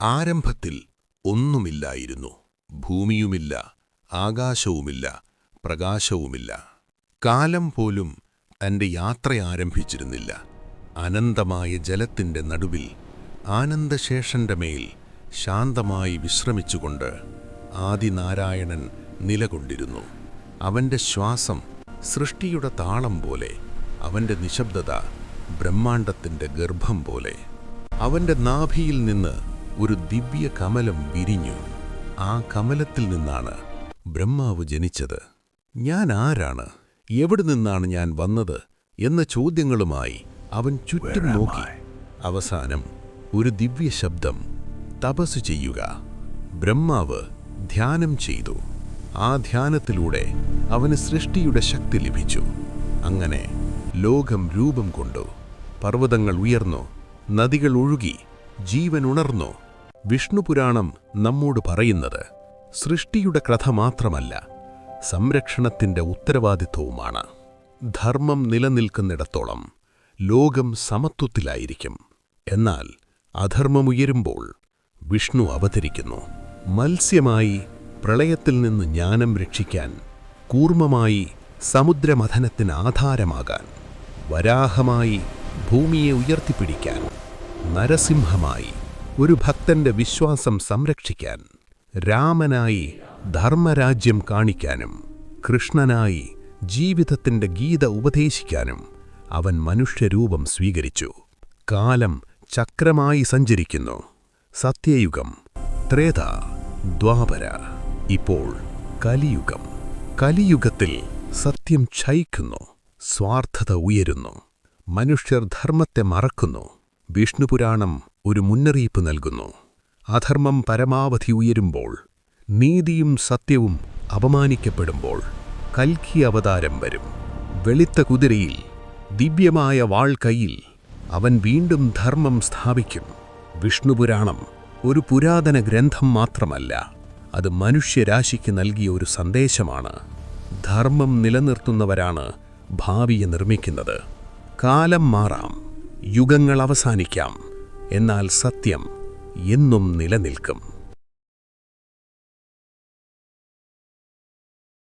ആരംഭത്തിൽ ഒന്നുമില്ലായിരുന്നു. ഭൂമിയുമില്ല ആകാശവുമില്ല പ്രകാശവുമില്ല. കാലം പോലും തന്റെ യാത്ര ആരംഭിച്ചിരുന്നില്ല. അനന്തമായ ജലത്തിന്റെ നടുവിൽ ആനന്ദശേഷന്റെ മേൽ ശാന്തമായി വിശ്രമിച്ചുകൊണ്ട് ആദിനാരായണൻ നിലകൊണ്ടിരുന്നു. അവന്റെ ശ്വാസം സൃഷ്ടിയുടെ താളം പോലെ അവന്റെ നിശബ്ദത ബ്രഹ്മാണ്ടത്തിന്റെ ഗർഭം പോലെ. അവന്റെ നാഭിയിൽ നിന്ന് ഒരു ദിവ്യ കമലം വിരിഞ്ഞു. ആ കമലത്തിൽ നിന്നാണ് ബ്രഹ്മാവ് ജനിച്ചത്. ഞാൻ ആരാണ്? എവിടെ നിന്നാണ് ഞാൻ വന്നത്? എന്ന ചോദ്യങ്ങളുമായി അവൻ ചുറ്റും നോക്കി. അവസാനം ഒരു ദിവ്യ ശബ്ദം തപസ് ചെയ്യുക. ബ്രഹ്മാവ് ധ്യാനം ചെയ്തു. ആ ധ്യാനത്തിലൂടെ അവന് സൃഷ്ടിയുടെ ശക്തി ലഭിച്ചു. അങ്ങനെ ലോകം രൂപം കൊണ്ടു. പർവതങ്ങൾ ഉയർന്നു. നദികൾ ഒഴുകി. ജീവൻ ഉണർന്നു. വിഷ്ണുപുരാണം നമ്മോട് പറയുന്നത് സൃഷ്ടിയുടെ കഥ മാത്രമല്ല സംരക്ഷണത്തിന്റെ ഉത്തരവാദിത്വവുമാണ്. ധർമ്മം നിലനിൽക്കുന്നിടത്തോളം ലോകം സമത്വത്തിലായിരിക്കും. എന്നാൽ അധർമ്മമുയരുമ്പോൾ വിഷ്ണു അവതരിക്കുന്നു. മത്സ്യമായി പ്രളയത്തിൽ നിന്ന് ജ്ഞാനം രക്ഷിക്കാൻ കൂർമ്മമായി സമുദ്രമഥനത്തിന് ആധാരമാകാൻ വരാഹമായി ഭൂമിയെ ഉയർത്തിപ്പിടിക്കാൻ നരസിംഹമായി ഒരു ഭക്തന്റെ വിശ്വാസം സംരക്ഷിക്കാൻ രാമനായി ധർമ്മരാജ്യം കാണിക്കാനും കൃഷ്ണനായി ജീവിതത്തിന്റെ ഗീത ഉപദേശിക്കാനും അവൻ മനുഷ്യരൂപം സ്വീകരിച്ചു. കാലം ചക്രമായി സഞ്ചരിക്കുന്നു. സത്യയുഗം ത്രേത ദ്വാപര. ഇപ്പോൾ കലിയുഗം. കലിയുഗത്തിൽ സത്യം ക്ഷയിക്കുന്നു. സ്വാർത്ഥത ഉയരുന്നു. മനുഷ്യർ ധർമ്മത്തെ മറക്കുന്നു. വിഷ്ണുപുരാണം ഒരു മുന്നറിയിപ്പ് നൽകുന്നു. അധർമ്മം പരമാവധി ഉയരുമ്പോൾ നീതിയും സത്യവും അപമാനിക്കപ്പെടുമ്പോൾ കൽക്കി അവതാരം വരും. വെളുത്ത കുതിരയിൽ ദിവ്യമായ വാൾ കൈയിൽ അവൻ വീണ്ടും ധർമ്മം സ്ഥാപിക്കും. വിഷ്ണുപുരാണം ഒരു പുരാതന ഗ്രന്ഥം മാത്രമല്ല അത് മനുഷ്യരാശിക്ക് നൽകിയ ഒരു സന്ദേശമാണ്. ധർമ്മം നിലനിർത്തുന്നവരാണ് ഭാവിയെ നിർമ്മിക്കുന്നത്. കാലം മാറാം യുഗങ്ങൾ അവസാനിക്കാം. എന്നാൽ സത്യം എന്നും നിലനിൽക്കും.